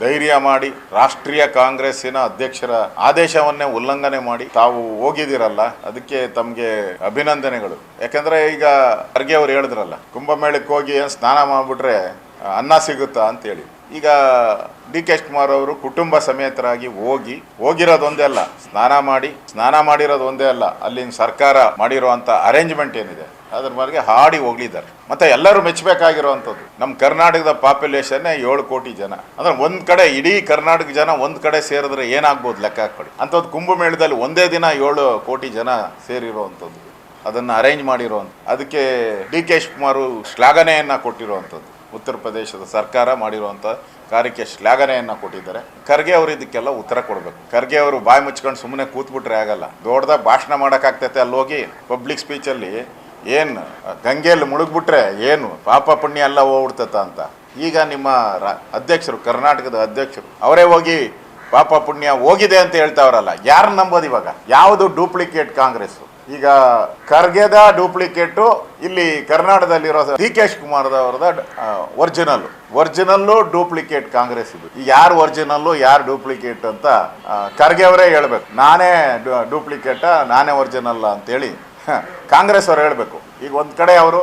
ಧೈರ್ಯ ಮಾಡಿ ರಾಷ್ಟ್ರೀಯ ಕಾಂಗ್ರೆಸ್ಸಿನ ಅಧ್ಯಕ್ಷರ ಆದೇಶವನ್ನೇ ಉಲ್ಲಂಘನೆ ಮಾಡಿ ತಾವು ಹೋಗಿದಿರಲ್ಲ ಅದಕ್ಕೆ ತಮಗೆ ಅಭಿನಂದನೆಗಳು. ಯಾಕಂದ್ರೆ ಈಗ ಖರ್ಗೆ ಅವ್ರು ಹೇಳಿದ್ರಲ್ಲ, ಕುಂಭಮೇಳಕ್ಕೆ ಹೋಗಿ ಸ್ನಾನ ಮಾಡ್ಬಿಟ್ರೆ ಅನ್ನ ಸಿಗುತ್ತಾ ಅಂತೇಳಿ. ಈಗ ಡಿ ಕೆ ಶಿವಕುಮಾರ್ ಅವರು ಕುಟುಂಬ ಸಮೇತರಾಗಿ ಹೋಗಿ ಹೋಗಿರೋದೊಂದೇ ಅಲ್ಲ, ಸ್ನಾನ ಮಾಡಿ, ಸ್ನಾನ ಮಾಡಿರೋದು ಒಂದೇ ಅಲ್ಲ, ಅಲ್ಲಿನ ಸರ್ಕಾರ ಮಾಡಿರುವಂತ ಅರೇಂಜ್ಮೆಂಟ್ ಏನಿದೆ, ಅದ್ರ ಬಗ್ಗೆ ಹಾಡಿ ಹೋಗ್ಲಿದ್ದಾರೆ. ಮತ್ತೆ ಎಲ್ಲರೂ ಮೆಚ್ಚಬೇಕಾಗಿರುವಂಥದ್ದು, ನಮ್ಮ ಕರ್ನಾಟಕದ ಪಾಪ್ಯುಲೇಷನ್ನೇ ಏಳು ಕೋಟಿ ಜನ. ಅಂದ್ರೆ ಒಂದ್ ಕಡೆ ಇಡೀ ಕರ್ನಾಟಕ ಜನ ಒಂದ್ ಕಡೆ ಸೇರಿದ್ರೆ ಏನಾಗ್ಬೋದು ಲೆಕ್ಕ ಹಾಕೊಳ್ಳಿ ಅಂಥದ್ದು ಕುಂಭಮೇಳದಲ್ಲಿ ಒಂದೇ ದಿನ ಏಳು ಕೋಟಿ ಜನ ಸೇರಿರುವಂಥದ್ದು, ಅದನ್ನು ಅರೇಂಜ್ ಮಾಡಿರುವಂಥ ಅದಕ್ಕೆ ಡಿ ಕೆ ಶಿವಕುಮಾರು ಶ್ಲಾಘನೆಯನ್ನು ಕೊಟ್ಟಿರುವಂಥದ್ದು. ಉತ್ತರ ಪ್ರದೇಶದ ಸರ್ಕಾರ ಮಾಡಿರುವಂಥ ಕಾರ್ಯಕ್ಕೆ ಶ್ಲಾಘನೆಯನ್ನ ಕೊಟ್ಟಿದ್ದಾರೆ. ಖರ್ಗೆ ಅವರು ಇದಕ್ಕೆಲ್ಲ ಉತ್ತರ ಕೊಡಬೇಕು. ಖರ್ಗೆ ಅವರು ಬಾಯಿ ಮುಚ್ಕೊಂಡು ಸುಮ್ಮನೆ ಕೂತ್ಬಿಟ್ರೆ ಆಗಲ್ಲ. ದೊಡ್ಡದ ಭಾಷಣ ಮಾಡೋಕ್ಕಾಗ್ತೈತೆ ಅಲ್ಲಿ ಹೋಗಿ ಪಬ್ಲಿಕ್ ಸ್ಪೀಚಲ್ಲಿ ಏನು ಗಂಗೆಯಲ್ಲಿ ಮುಳುಗ್ಬಿಟ್ರೆ ಏನು ಪಾಪ ಪುಣ್ಯ ಎಲ್ಲ ಹೋಗ್ಬಿಡ್ತತ ಅಂತ. ಈಗ ನಿಮ್ಮ ಅಧ್ಯಕ್ಷರು, ಕರ್ನಾಟಕದ ಅಧ್ಯಕ್ಷರು, ಅವರೇ ಹೋಗಿ ಪಾಪ ಪುಣ್ಯ ಹೋಗಿದೆ ಅಂತ ಹೇಳ್ತಾವ್ರಲ್ಲ. ಯಾರು ನಂಬೋದು ಇವಾಗ? ಯಾವುದು ಡೂಪ್ಲಿಕೇಟ್ ಕಾಂಗ್ರೆಸ್ ಈಗ ಖರ್ಗೆದ ಡೂಪ್ಲಿಕೇಟು ಇಲ್ಲಿ ಕರ್ನಾಟಕದಲ್ಲಿರೋ ಡಿ ಕೆ ಶಿವಕುಮಾರ್ದವ್ರದ ಒರಿಜಿನಲ್ ಒರಿಜಿನಲ್ಲು ಡೂಪ್ಲಿಕೇಟ್ ಕಾಂಗ್ರೆಸ್ ಇದು. ಯಾರು ಒರಿಜಿನಲ್ಲು ಯಾರು ಡೂಪ್ಲಿಕೇಟ್ ಅಂತ ಖರ್ಗೆ ಅವರೇ ಹೇಳ್ಬೇಕು. ನಾನೇ ಡೂಪ್ಲಿಕೇಟ ನಾನೇ ಒರಿಜಿನಲ್ ಅಂತೇಳಿ ಕಾಂಗ್ರೆಸ್ ಅವ್ರು ಹೇಳಬೇಕು. ಈಗ ಒಂದು ಕಡೆ ಅವರು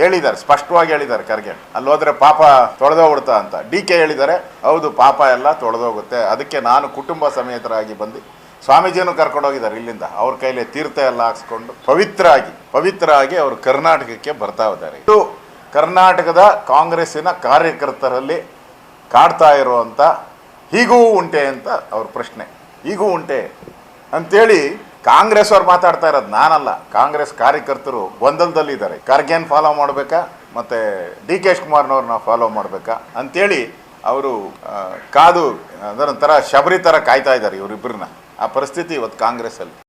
ಹೇಳಿದ್ದಾರೆ, ಸ್ಪಷ್ಟವಾಗಿ ಹೇಳಿದ್ದಾರೆ ಖರ್ಗೆ. ಅಲ್ಲಿ ಹೋದ್ರೆ ಪಾಪ ತೊಳೆದೋಗ್ಬಿಡ್ತಾ ಅಂತ. ಡಿ ಕೆ ಹೇಳಿದ್ದಾರೆ, ಹೌದು ಪಾಪ ಎಲ್ಲ ತೊಳೆದೋಗುತ್ತೆ ಅದಕ್ಕೆ ನಾನು ಕುಟುಂಬ ಸಮೇತರಾಗಿ ಬಂದು ಸ್ವಾಮೀಜಿಯನ್ನು ಕರ್ಕೊಂಡು ಹೋಗಿದ್ದಾರೆ ಇಲ್ಲಿಂದ. ಅವ್ರ ಕೈಲಿ ತೀರ್ಥ ಎಲ್ಲ ಹಾಕ್ಸ್ಕೊಂಡು ಪವಿತ್ರ ಆಗಿ ಪವಿತ್ರ ಆಗಿ ಅವರು ಕರ್ನಾಟಕಕ್ಕೆ ಬರ್ತಾ ಇದ್ದಾರೆ. ಇದು ಕರ್ನಾಟಕದ ಕಾಂಗ್ರೆಸ್ಸಿನ ಕಾರ್ಯಕರ್ತರಲ್ಲಿ ಕಾಡ್ತಾ ಇರುವಂಥ ಹೀಗೂ ಉಂಟೆ ಅಂತ ಅವ್ರ ಪ್ರಶ್ನೆ. ಹೀಗೂ ಉಂಟೆ ಅಂತೇಳಿ ಕಾಂಗ್ರೆಸ್ ಅವ್ರು ಮಾತಾಡ್ತಾ ಇರೋದು ನಾನಲ್ಲ. ಕಾಂಗ್ರೆಸ್ ಕಾರ್ಯಕರ್ತರು ಗೊಂದಲದಲ್ಲಿದ್ದಾರೆ ಖರ್ಗೆನ್ ಫಾಲೋ ಮಾಡಬೇಕಾ? ಮತ್ತು ಡಿ ಕೆ ಶಿವಕುಮಾರ್ನವ್ರನ್ನ ಫಾಲೋ ಮಾಡಬೇಕಾ? ಅಂತೇಳಿ ಅವರು ಕಾದು, ಅದರ ಒಂಥರ ಶಬರಿ ಥರ ಕಾಯ್ತಾ ಇದ್ದಾರೆ ಇವರಿಬ್ಬರನ್ನ ಆ ಪರಿಸ್ಥಿತಿ ಇವತ್ತು ಕಾಂಗ್ರೆಸ್ಸಲ್ಲಿ.